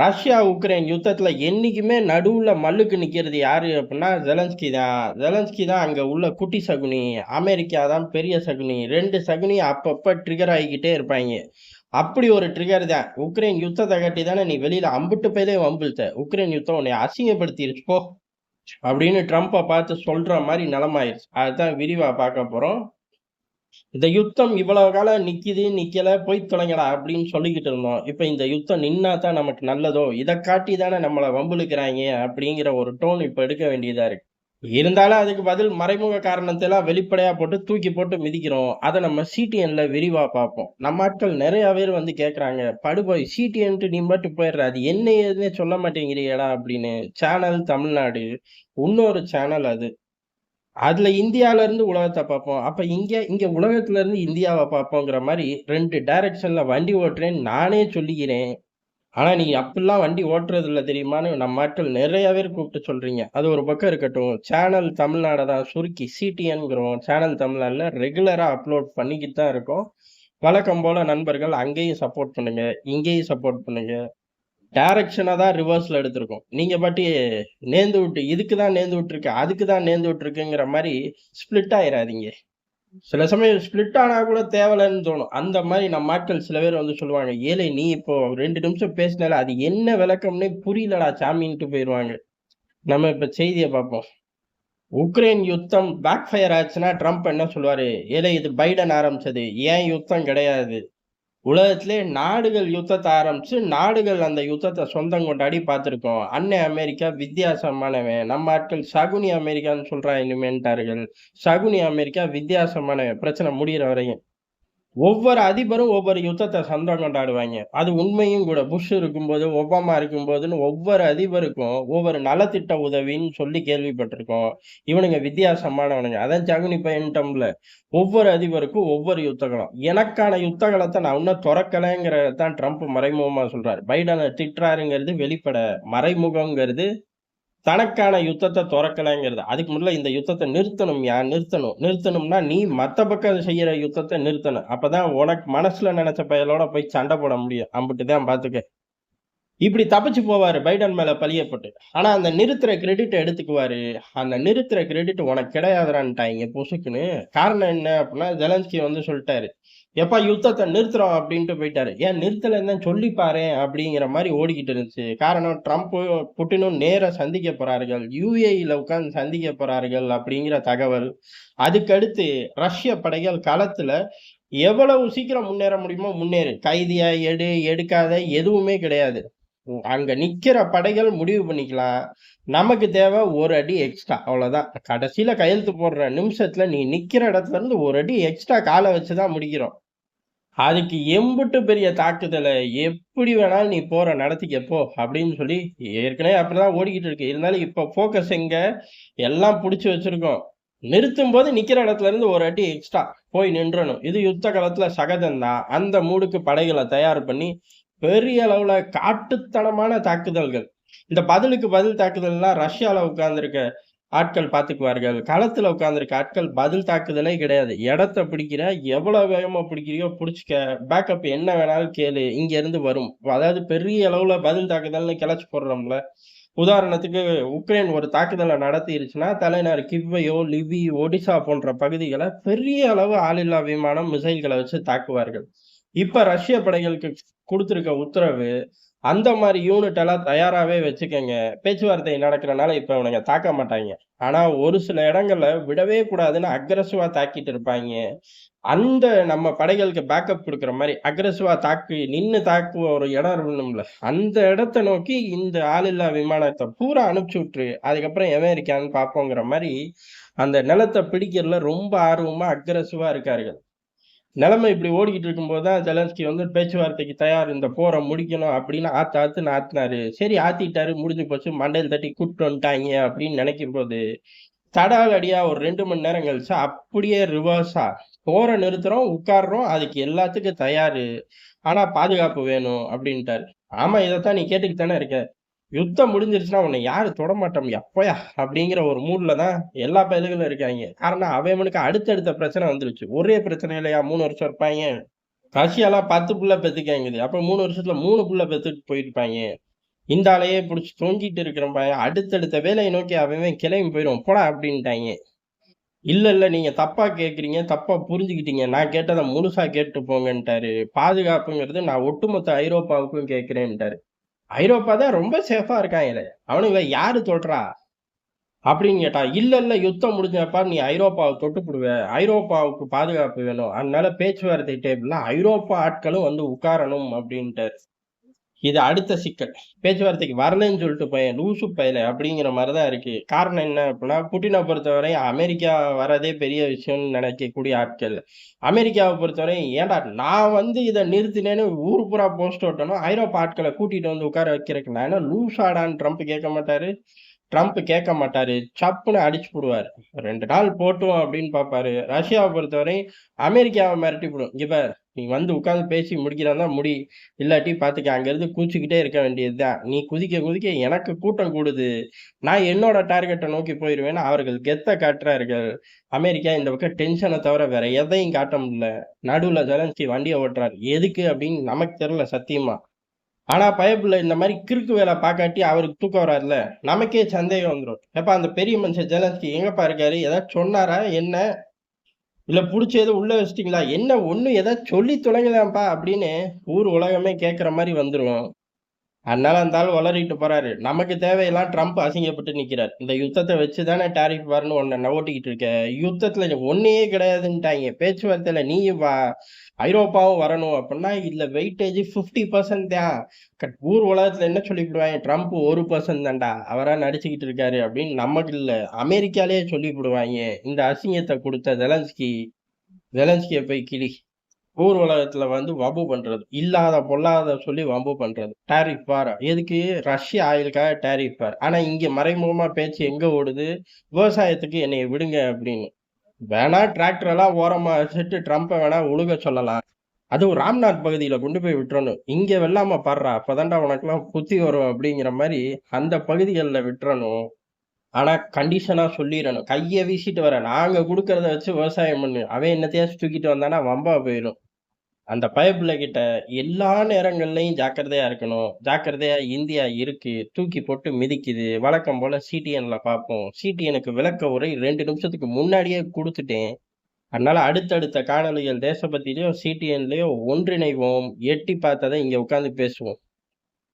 Russia Ukraine யுத்தத்தில் என்றைக்குமே நடுவில் மல்லுக்கு நிற்கிறது யார் அப்படின்னா ஜெலன்ஸ்கி தான். ஜெலன்ஸ்கி தான் அங்கே உள்ள குட்டி சகுனி. அமெரிக்கா தான் பெரிய சகுனி. ரெண்டு சகுனி அப்பப்போ ட்ரிகர் ஆகிக்கிட்டே இருப்பாங்க. அப்படி ஒரு ட்ரிகர் தான். உக்ரைன் யுத்தத்தை கட்டி தானே நீ வெளியில் அம்பிட்டு போயதே வம்பிழுத்த. உக்ரைன் யுத்தம் உன்னை அசிங்கப்படுத்திருச்சு போ. அப்படின்னு ட்ரம்ப்பை பார்த்து சொல்கிற மாதிரி நிலமாயிருச்சு அதுதான் விரிவாக பார்க்க போகிறோம் இந்த யுத்தம் இவ்வளவு காலம் நிக்குது நிக்கல போய் தொலைங்கடா அப்படின்னு சொல்லிக்கிட்டு இருந்தோம். இப்ப இந்த யுத்தம் நின்னா தான் நமக்கு நல்லதோ? இதை காட்டி தானே நம்மளை வம்புழுக்கிறாங்க அப்படிங்கிற ஒரு டோன் இப்ப எடுக்க வேண்டியதா இருக்கு. இருந்தாலும் அதுக்கு பதில் மறைமுக காரணத்தை எல்லாம் வெளிப்படையா போட்டு தூக்கி போட்டு மிதிக்கிறோம். அதை நம்ம சிடிஎன்ல விரிவா பார்ப்போம். நம்ம ஆட்கள் நிறைய பேர் வந்து கேட்கறாங்க படுபோய் சிடிஎன்ட்டு நீ மட்டும் போயிடுற அது என்ன ஏதுன்னே சொல்ல மாட்டேங்கிறீடா அப்படின்னு. சேனல் தமிழ்நாடு இன்னொரு சேனல் அது. அதுல இந்தியால இருந்து உலகத்தை பார்ப்போம். அப்ப இங்க இங்க உலகத்துல இருந்து இந்தியாவை பார்ப்போங்கிற மாதிரி ரெண்டு டைரக்ஷன்ல வண்டி ஓட்டுறேன்னு நானே சொல்லிக்கிறேன். ஆனா நீங்கள் அப்படிலாம் வண்டி ஓட்டுறது தெரியுமான்னு நம்ம ஆட்கள் நிறைய பேர் கூப்பிட்டு சொல்றீங்க. அது ஒரு பக்கம் இருக்கட்டும். சேனல் தமிழ்நாடை தான் சுருக்கி சிடிஎன்கிறோம் சேனல் தமிழ்நாடுல ரெகுலரா அப்லோட் பண்ணிக்கிட்டு தான் இருக்கோம். வழக்கம் போல நண்பர்கள் அங்கேயும் சப்போர்ட் பண்ணுங்க இங்கேயும் சப்போர்ட் பண்ணுங்க. டைரக்ஷனை தான் ரிவர்ஸில் எடுத்திருக்கோம். நீங்கள் பாட்டி நேர்ந்து விட்டு இதுக்கு தான் நேர்ந்து விட்டுருக்கு அதுக்கு தான் நேர்ந்து விட்டுருக்குங்கிற மாதிரி ஸ்பிளிட் ஆயிடாதீங்க சில சமயம் ஸ்பிளிட் ஆனால் கூட தேவலைன்னு தோணும். அந்த மாதிரி நம்ம ஆட்கள் சில பேர் வந்து சொல்லுவாங்க ஏழை நீ இப்போ ரெண்டு நிமிஷம் பேசினால அது என்ன விளக்கம்னே புரியலடா சாமின்ட்டு போயிடுவாங்க நம்ம இப்போ செய்தியை பார்ப்போம். உக்ரைன் யுத்தம் பேக் ஃபயர் ஆச்சுன்னா ட்ரம்ப் என்ன சொல்லுவார்? ஏழை இது பைடன் ஆரம்பிச்சது. ஏன் யுத்தம் கிடையாது? உலகத்திலே நாடுகள் யுத்தத்தை ஆரம்பிச்சு நாடுகள் அந்த யுத்தத்தை சொந்தம் கொண்டாடி பார்த்துருக்கோம். அன்னை அமெரிக்கா வித்தியாசமானவன். நம்ம ஆட்கள் சகுனி அமெரிக்கான்னு சொல்றா இனிமேன்ட்டார்கள். சகுனி அமெரிக்கா வித்தியாசமானவன் பிரச்சனை முடிகிற வரையும். ஒவ்வொரு அதிபரும் ஒவ்வொரு யுத்தத்தை சொந்தம் கொண்டாடுவாங்க அது உண்மையும் கூட. புஷ் இருக்கும்போது ஒபாமா இருக்கும்போதுன்னு ஒவ்வொரு அதிபருக்கும் ஒவ்வொரு நலத்திட்ட உதவின்னு சொல்லி கேள்விப்பட்டிருக்கோம். இவனுங்க வித்தியாசமானவனுங்க. அதான் சகுனி பையன்ட்டம்ல ஒவ்வொரு அதிபருக்கும் ஒவ்வொரு யுத்தகலம் எனக்கான யுத்தகலத்தை நான் இன்னும் திறக்கலைங்கிறதான் ட்ரம்ப் மறைமுகமாக சொல்றாரு. பைடனை திட்டுறாருங்கிறது வெளிப்பட மறைமுகங்கிறது தனக்கான யுத்தத்தை திறக்கலைங்கிறது. அதுக்கு முன்னாடி இந்த யுத்தத்தை நிறுத்தணும் யா நிறுத்தணும். நிறுத்தணும்னா நீ மத்த பக்கம் செய்யற யுத்தத்தை நிறுத்தணும். அப்பதான் உனக்கு மனசுல நினைச்ச பயலோட போய் சண்டை போட முடியும். அம்பிட்டு தான் பாத்துக்க இப்படி தப்பிச்சு போவார் பைடன் மேலே பழியப்பட்டு. ஆனால் அந்த நிறுத்துற கிரெடிட் எடுத்துக்குவார். அந்த நிறுத்துற கிரெடிட் உனக்கு கிடையாதுறான்ட்டாங்க பொசுக்குன்னு. காரணம் என்ன அப்படின்னா ஜெலன்ஸ்கி வந்து சொல்லிட்டாரு. எப்பா யுத்தத்தை நிறுத்துறோம் அப்படின்ட்டு போயிட்டாரு. ஏன் நிறுத்தலைன்னு சொல்லி பாரு அப்படிங்கிற மாதிரி ஓடிக்கிட்டு இருந்துச்சு. காரணம் ட்ரம்ப் புட்டினும் நேராக சந்திக்க போறார்கள். யூஏஇல உட்காந்து சந்திக்க போறார்கள் அப்படிங்கிற தகவல். அதுக்கடுத்து ரஷ்ய படைகள் களத்துல எவ்வளவு சீக்கிரம் முன்னேற முடியுமோ முன்னேறு. கைதியா எடு எடுக்காத எதுவுமே கிடையாது. அங்க நிக்கிற படைகள் முடிவு பண்ணிக்கலாம். நமக்கு தேவை ஒரு அடி எக்ஸ்ட்ரா அவ்வளவுதான். கடைசியில கையெழுத்து போடுற நிமிஷத்துல நீ நிக்கிற இடத்துல இருந்து ஒரு அடி எக்ஸ்ட்ரா காலை வச்சுதான் முடிக்கிறோம். அதுக்கு எம்புட்டு பெரிய தாக்குதலை எப்படி வேணாலும் நீ போற நடத்திக்கப்போ அப்படின்னு சொல்லி ஏற்கனவே அப்படிதான் ஓடிக்கிட்டு இருக்கு. இருந்தாலும் இப்ப போக்கஸ் எங்க? எல்லாம் பிடிச்சி வச்சிருக்கோம். நிறுத்தும் போது நிக்கிற இடத்துல இருந்து ஒரு அடி எக்ஸ்ட்ரா போய் நின்றணும். இது யுத்த காலத்துல சகஜம்தான். அந்த மூடுக்கு படைகளை தயார் பண்ணி பெரிய அளவில் காட்டுத்தனமான தாக்குதல்கள். இந்த பதிலுக்கு பதில் தாக்குதல்லாம் ரஷ்யாவில் உட்கார்ந்துருக்க ஆட்கள் பார்த்துக்குவார்கள். களத்தில் உட்காந்துருக்க ஆட்கள் பதில் தாக்குதலே கிடையாது. இடத்த பிடிக்கிற எவ்வளோ வேகமாக பிடிக்கிறியோ பிடிச்சிக்க பேக்கப் என்ன வேணாலும் கேளு இங்கேருந்து வரும். அதாவது பெரிய அளவில் பதில் தாக்குதல்னு கிளச்சி போடுறோம்ல. உதாரணத்துக்கு உக்ரைன் ஒரு தாக்குதலை நடத்திருச்சுன்னா தலைநகர் கிவ்வையோ லிவி ஒடிசா போன்ற பகுதிகளை பெரிய அளவு ஆளில்லா விமானம் மிசைல்களை வச்சு தாக்குவார்கள். இப்ப ரஷ்ய படைகளுக்கு கொடுத்துருக்க உத்தரவு அந்த மாதிரி யூனிட் எல்லாம் தயாராகவே வச்சுக்கோங்க. பேச்சுவார்த்தை நடக்கிறனால இப்போ இவனுங்க தாக்க மாட்டாங்க. ஆனால் ஒரு சில இடங்களில் விடவே கூடாதுன்னு அக்ரஸிவாக தாக்கிட்டு இருப்பாங்க. அந்த நம்ம படைகளுக்கு பேக்கப் கொடுக்குற மாதிரி அக்ரஸிவாக தாக்கு நின்று தாக்குவ ஒரு இடம் இருக்கணும்ல அந்த இடத்த நோக்கி இந்த ஆளில்லா விமானத்தை பூரா அனுப்பிச்சி விட்டுரு. அதுக்கப்புறம் அமெரிக்கான்னு பார்ப்போங்கிற மாதிரி அந்த நிலத்தை பிடிக்கிறதுல ரொம்ப ஆர்வமாக அக்ரஸிவாக இருக்கார்கள். நிலைமை இப்படி ஓடிக்கிட்டு இருக்கும்போது தான் ஜெலன்ஸ்கி வந்து பேச்சுவார்த்தைக்கு தயார். இந்த போரை முடிக்கணும் அப்படின்னு ஆத்து ஆத்துன்னு ஆத்தினாரு. சரி ஆத்திட்டாரு முடிஞ்சு போச்சு மண்டையில் தட்டி கூப்பிட்டு வந்துட்டாங்க அப்படின்னு நினைக்கும் போது தடாலடியா ஒரு ரெண்டு மணி நேரம் கழிச்சு அப்படியே ரிவர்ஸா போரை நிறுத்துறோம் உட்காடுறோம் அதுக்கு எல்லாத்துக்கும் தயாரு. ஆனா பாதுகாப்பு வேணும் அப்படின்ட்டாரு. ஆமா இதைத்தான் நீ கேட்டுக்கிட்டு தானே இருக்க? யுத்தம் முடிஞ்சிருச்சுன்னா உன்னை யாரு தொடமாட்டோம் எப்பயா? அப்படிங்கிற ஒரு மூடில் தான் எல்லா பயல்களும் இருக்காங்க. காரணம் அவனுக்கு அடுத்தடுத்த பிரச்சனை வந்துருச்சு. ஒரே பிரச்சனை இல்லையா? மூணு வருஷம் இருப்பாங்க. ரஷ்யாலாம் பத்து புள்ள பெற்றுக்காங்குது அப்போ மூணு வருஷத்துல மூணு புள்ள பெற்றுட்டு போயிருப்பாங்க. இந்த ஆளையே பிடிச்சி தொங்கிட்டு இருக்கிற பையன் அடுத்தடுத்த வேலையை நோக்கி அவன் கிளம்பி போயிடும் போடா அப்படின்ட்டாங்க. இல்ல இல்ல நீங்க தப்பா கேக்குறீங்க. தப்பா புரிஞ்சுக்கிட்டீங்க. நான் கேட்டதை முழுசா கேட்டு போங்கன்ட்டாரு பாதுகாப்புங்கிறது நான் ஒட்டுமொத்த ஐரோப்பாவுக்கும் கேட்கிறேன்ட்டாரு ஐரோப்பா தான் ரொம்ப சேஃபா இருக்காங்களே அவனுங்க யாரு தொடுறா அப்படின்னு கேட்டா இல்ல இல்ல யுத்தம் முடிஞ்சப்பா நீ ஐரோப்பாவை தொட்டுப்பிடுவ. ஐரோப்பாவுக்கு பாதுகாப்பு வேணும். அதனால பேச்சுவார்த்தை டேபிள்ல ஐரோப்பா ஆட்களும் வந்து உட்காரணும் அப்படின்ட்டு இது அடுத்த சிக்கல். பேச்சுவார்த்தைக்கு வரலன்னு சொல்லிட்டு பையன் லூசு பையல அப்படிங்கிற மாதிரி தான் இருக்கு. காரணம் என்ன அப்படின்னா புட்டினை பொறுத்தவரை அமெரிக்கா வரதே பெரிய விஷயம்னு நினைக்கக்கூடிய ஆட்கள். அமெரிக்காவை பொறுத்தவரை ஏன்டா நான் வந்து இதை நிறுத்தினேன்னு ஊர் பூரா போஸ்ட் ஓட்டணும் ஐரோப்பா ஆட்களை கூட்டிட்டு வந்து உட்கார வைக்கிறதுக்கு நான் என்ன லூசாடான்னு ட்ரம்ப் கேட்க மாட்டாரு? ட்ரம்ப் கேட்க மாட்டாரு சப்புன்னு அடிச்சு போடுவார். ரெண்டு நாள் போட்டுவோம் அப்படின்னு பார்ப்பாரு. ரஷ்யாவை பொறுத்தவரை அமெரிக்காவை மிரட்டி விடும் இங்க நீ வந்து உட்காந்து பேசி முடிக்கிறதா முடி. இல்லாட்டி பார்த்துக்க அங்கேருந்து கூச்சிக்கிட்டே இருக்க வேண்டியது தான். நீ குதிக்க குதிக்க எனக்கு கூட்டம் கூடுது. நான் என்னோட டார்கெட்டை நோக்கி போயிடுவேன்னு அவர்கள் கெத்த காட்டுறார்கள். அமெரிக்கா இந்த பக்கம் டென்ஷனை தவிர வேற எதையும் காட்ட முடியல. நடுவில் ஜெலன்ஸ்கி வண்டியை ஓட்டுறாரு. எதுக்கு அப்படின்னு நமக்கு தெரில சத்தியமா. ஆனால் பயப்புல இந்த மாதிரி கிறுக்கு வேலை பார்க்காட்டி அவருக்கு தூக்கம் வராதுல நமக்கே சந்தேகம் வந்துடும் எப்போ அந்த பெரிய மனுஷன் ஜெலன்ஸ்கி எங்கப்பா இருக்காரு? ஏதாச்சும் சொன்னாரா? என்ன? இல்லை பிடிச்ச எதுவும் உள்ளே வச்சிட்டிங்களா? என்ன ஒன்று ஏதாவது சொல்லி தொலைங்களாம்ப்பா அப்படின்னு ஊர் உலகமே கேட்குற மாதிரி வந்துரும். அதனால அந்த ஆள் வளரிட்டு போறாரு. நமக்கு தேவையெல்லாம் ட்ரம்ப் அசிங்கப்பட்டு நிக்கிறார். இந்த யுத்தத்தை வச்சு தானே டேரிஃப் வரணும் ஒன்னு ஓட்டிக்கிட்டு இருக்க. யுத்தத்துல ஒன்னையே கிடையாதுன்ட்டாங்க. பேச்சுவார்த்தையில நீயும் வா ஐரோப்பாவும் வரணும் அப்படின்னா இதுல வெயிட்டேஜ் ஃபிஃப்டி பர்சன்ட் தான். கட்- ஊர் உலகத்துல என்ன சொல்லிவிடுவாங்க? ட்ரம்ப் ஒரு பர்சன்ட் தான்டா. அவரா நடிச்சுக்கிட்டு இருக்காரு அப்படின்னு நமக்கு இல்ல. அமெரிக்காலேயே சொல்லிவிடுவாங்க. இந்த அசிங்கத்தை கொடுத்த ஜெலன்ஸ்கி ஜெலன்ஸ்கியை போய் கிளி. ஊர்வலகத்துல வந்து வம்பு பண்றது. இல்லாத பொல்லாத சொல்லி வம்பு பண்றது. டாரிஃப் பார் எதுக்கு? ரஷ்ய ஆயிலுக்காக டாரிஃப் பார் ஆனா இங்க மறைமுகமா பேச்சு எங்க ஓடுது? விவசாயத்துக்கு என்னைய விடுங்க அப்படின்னு. வேணா டிராக்டர் எல்லாம் ஓரமா வச்சுட்டு ட்ரம்ப்பை வேணா உழுக சொல்லலாம். அதுவும் ராம்நாத் பகுதியில கொண்டு போய் விட்டுறணும். இங்க வெள்ளாம பாடுறா. அப்பதான்டா உனக்கெல்லாம் புத்தி வரும் அப்படிங்கிற மாதிரி அந்த பகுதிகளில் விட்டுறணும். ஆனால் கண்டிஷனாக சொல்லிடணும். கையை வீசிட்டு வர நாங்கள் கொடுக்கறத வச்சு விவசாயம் பண்ணு. அவன் என்னத்தையாச்சும் தூக்கிட்டு வந்தானா வம்பா போயிடும். அந்த பைப்பில் கிட்ட எல்லா நேரங்கள்லையும் ஜாக்கிரதையா இருக்கணும். ஜாக்கிரதையா இந்தியா இருக்கு. தூக்கி போட்டு மிதிக்குது. வழக்கம் போல சிடிஎன்ல பார்ப்போம். சிடிஎனுக்கு விளக்க உரை ரெண்டு நிமிஷத்துக்கு முன்னாடியே கொடுத்துட்டேன். அதனால அடுத்தடுத்த காணொலிகள் தேசபக்தியிலயோ சிடிஎன்லயோ ஒன்றிணைவோம். எட்டி பார்த்ததை இங்க உட்காந்து பேசுவோம்.